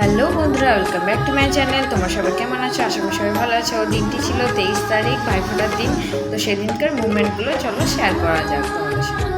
Hello বন্ধুরা welcome back to my channel তোমার সবাই কেমন আছো? আশা করি সবাই ভালো আছো। দিনটি ছিল তেইশ তারিখ, ভাইফোঁটার দিন। তো সেদিনকার মুভমেন্টগুলো চলো শেয়ার করা যাক তোমাদের সাথে।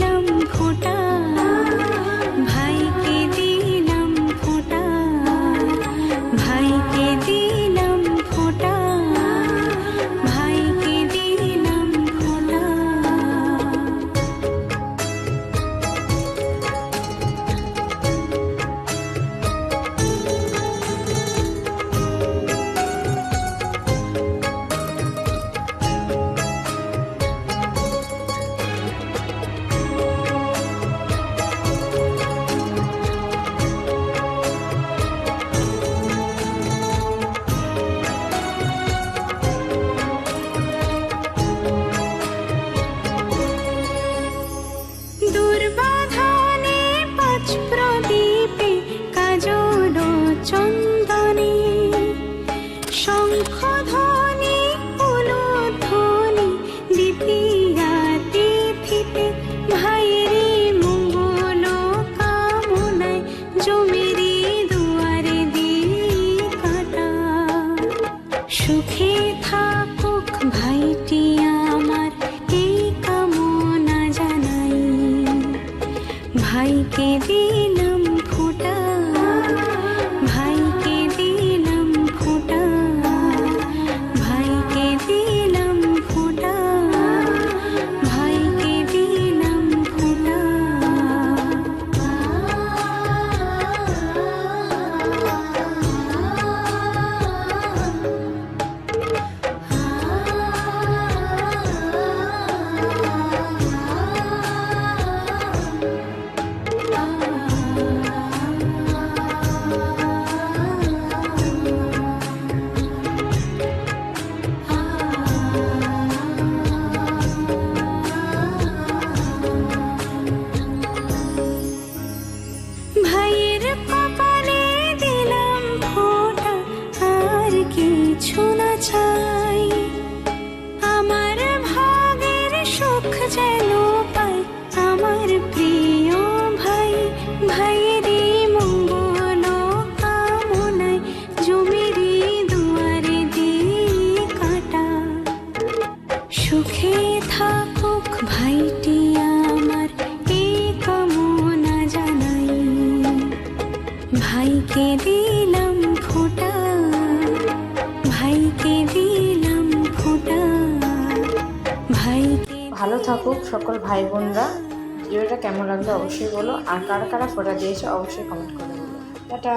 ভাইকে চাই। আমার ভাগের সুখ যেন পাই। আমার প্রিয় ভাই, ভাইয়েরই মঙ্গল দুয়ারে দিয়ে কাটা। সুখে থাকুক ভাইটি আমার, এই কামনা জানাই। ভাইকে ভাইকে ভালো থাকুক সকল ভাই বোনরা। ভিডিওটা কেমন লাগল অবশ্যই বলো। আর কারা কারা ফোটা দিয়েছে অবশ্যই কমেন্ট করে বলো। টাটা।